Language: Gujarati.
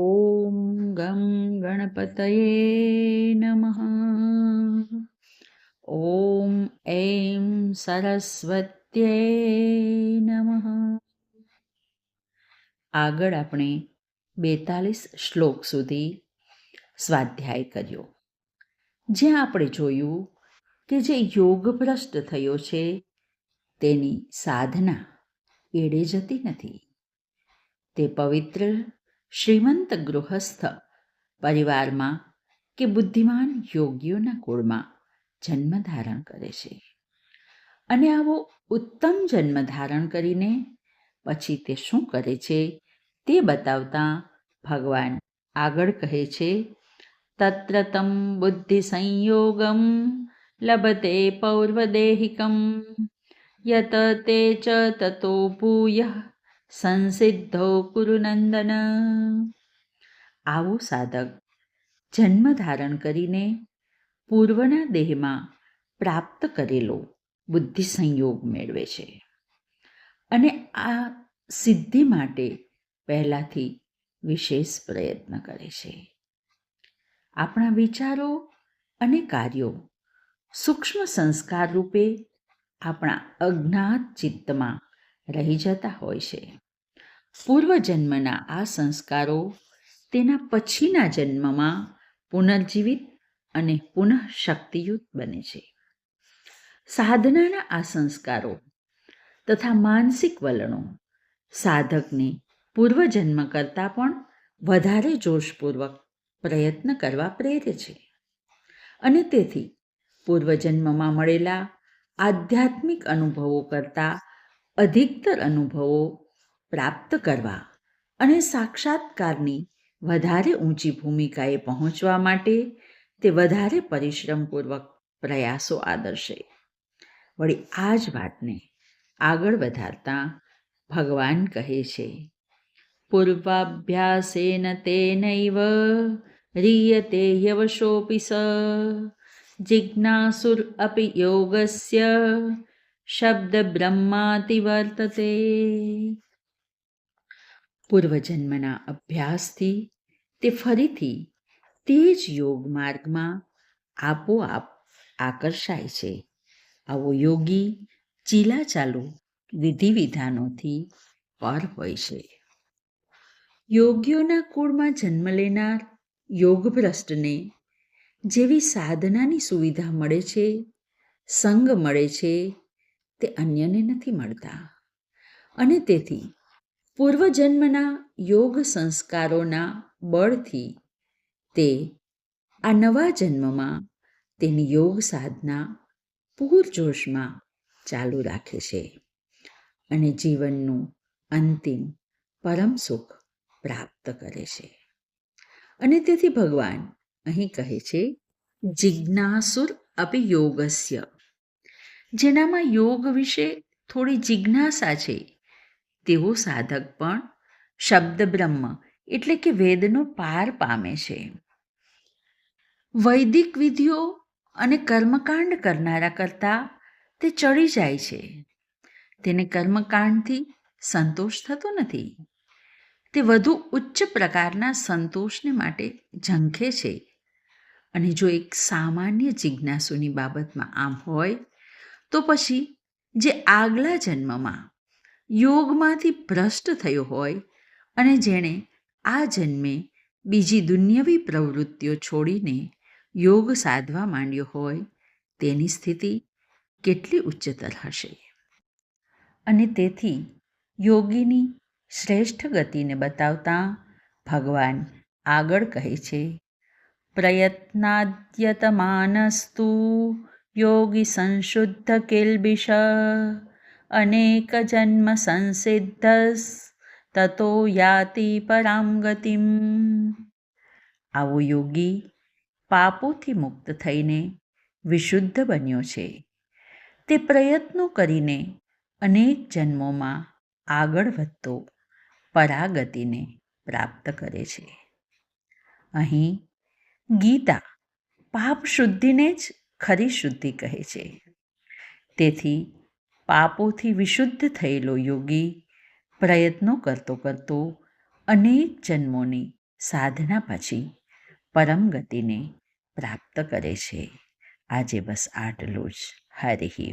ઓમ ગમ ગણપતયે નમઃ ઓમ એમ સરસ્વત્યે નમઃ આગળ આપણે બેતાલીસ શ્લોક સુધી સ્વાધ્યાય કર્યો. જ્યાં આપણે જોયું કે જે યોગ ભ્રષ્ટ થયો છે, તેની સાધના એડે જતી નથી. તે પવિત્ર શ્રીમંત ગૃહસ્થ પરિવારમાં કે બુદ્ધિમાન યોગીઓના કુળમાં જન્મ ધારણ કરે છે. અને આવો ઉત્તમ જન્મ ધારણ કરીને પછી તે શું કરે છે તે બતાવતા ભગવાન આગળ કહે છે તત્ર તમ બુદ્ધિ સંયોગમ લભતે પૌર્વદેહિકમ, યત તે ચ તતો ભૂય. સંસિદ્ધો કુરુનંદન આવો સાધક, જન્મ ધારણ કરીને પૂર્વના દેહમાં પ્રાપ્ત કરેલો બુદ્ધિ સંયોગ મેળવે છે. અને આ સિદ્ધિ માટે પહેલાંથી વિશેષ પ્રયત્ન કરે છે. આપણા વિચારો અને કાર્યો સૂક્ષ્મ સંસ્કાર રૂપે આપણા અજ્ઞાત ચિત્તમાં રહી જતા હોય છે. પૂર્વજન્મના આ સંસ્કારો તેના પછીના જન્મમાં પુનર્જીવિત અને પુનઃ શક્તિયુત બને છે. સાધનાના આ સંસ્કારો તથા માનસિક વલણો સાધકને પૂર્વજન્મ કરતાં પણ વધારે જોશપૂર્વક પ્રયત્ન કરવા પ્રેરે છે. અને તેથી પૂર્વજન્મમાં મળેલા આધ્યાત્મિક અનુભવો કરતાં અધિકતર અનુભવો પ્રાપ્ત કરવા અને સાક્ષાત્કારની વધારે ઊંચી ભૂમિકાએ પહોંચવા માટે તે વધારે પરિશ્રમપૂર્વક પ્રયાસો આદર્શે. વળી આ જ વાતને આગળ વધારતા ભગવાન કહે છે, પૂર્વાભ્યાસેન તેનૈવ રીયતે યવશોપી સ જિજ્ઞાસુર અપી યોગસ્ય શબ્દ વર્તતે પૂર્વજન્મના અભ્યાસથી તે ફરીથી તે જ યોગ માર્ગમાં આપોઆપ આકર્ષાય છે. આવો યોગી ચીલા ચાલુ વિધિ વિધાનોથી પર હોય છે. યોગીઓના કુળમાં જન્મ લેનાર યોગભ્રષ્ટને જેવી સાધનાની સુવિધા મળે છે, સંગ મળે છે તે અન્યને નથી મળતા. અને તેથી પૂર્વજન્મના યોગ સંસ્કારોના બળથી તે આ નવા જન્મમાં તેની યોગ સાધના પૂરજોશમાં ચાલુ રાખે છે અને જીવનનું અંતિમ પરમ સુખ પ્રાપ્ત કરે છે. અને તેથી ભગવાન અહીં કહે છે, જિજ્ઞાસુર અપી યોગસ્ય. જેનામાં યોગ વિશે થોડી જિજ્ઞાસા છે. તેવો સાધક પણ, શબ્દ બ્રહ્મ એટલે કે વેદનો પાર પામે છે. વૈદિક વિધિઓ અને કર્મકાંડ કરનારા કરતાં તે ચડી જાય છે. તેને કર્મકાંડથી સંતોષ થતો નથી. તે વધુ ઉચ્ચ પ્રકારના સંતોષને માટે ઝંખે છે. અને જો એક સામાન્ય જિજ્ઞાસુની બાબતમાં આમ હોય તો પછી, જે આગલા જન્મમાં યોગમાંથી ભ્રષ્ટ થયો હોય અને જેણે આ જન્મે બીજી દુન્યવી પ્રવૃત્તિઓ છોડીને યોગ સાધવા માંડ્યો હોય, તેની સ્થિતિ કેટલી ઉચ્ચતર હશે? અને તેથી યોગીની શ્રેષ્ઠ ગતિને બતાવતા ભગવાન આગળ કહે છે, પ્રયત્નાદ્યતમાનસ્તુ યોગી સંશુદ્ધ કિલ્બિષ અનેક જન્મ સંસિદ્ધસ તતો યાતિ પરામ ગતિમ આવો યોગી પાપોથી મુક્ત થઈને વિશુદ્ધ બન્યો છે. તે પ્રયત્નો કરીને અનેક જન્મોમાં આગળ વધતો પરાગતિને પ્રાપ્ત કરે છે. અહીં ગીતા પાપ શુદ્ધિને જ ખરી શુદ્ધિ કહે છે. તેથી પાપોથી વિશુદ્ધ થયેલો યોગી પ્રયત્નો કરતો કરતો અનેક જન્મોની સાધના પછી પરમ ગતિને પ્રાપ્ત કરે છે. આજે બસ આટલું જ. હરિ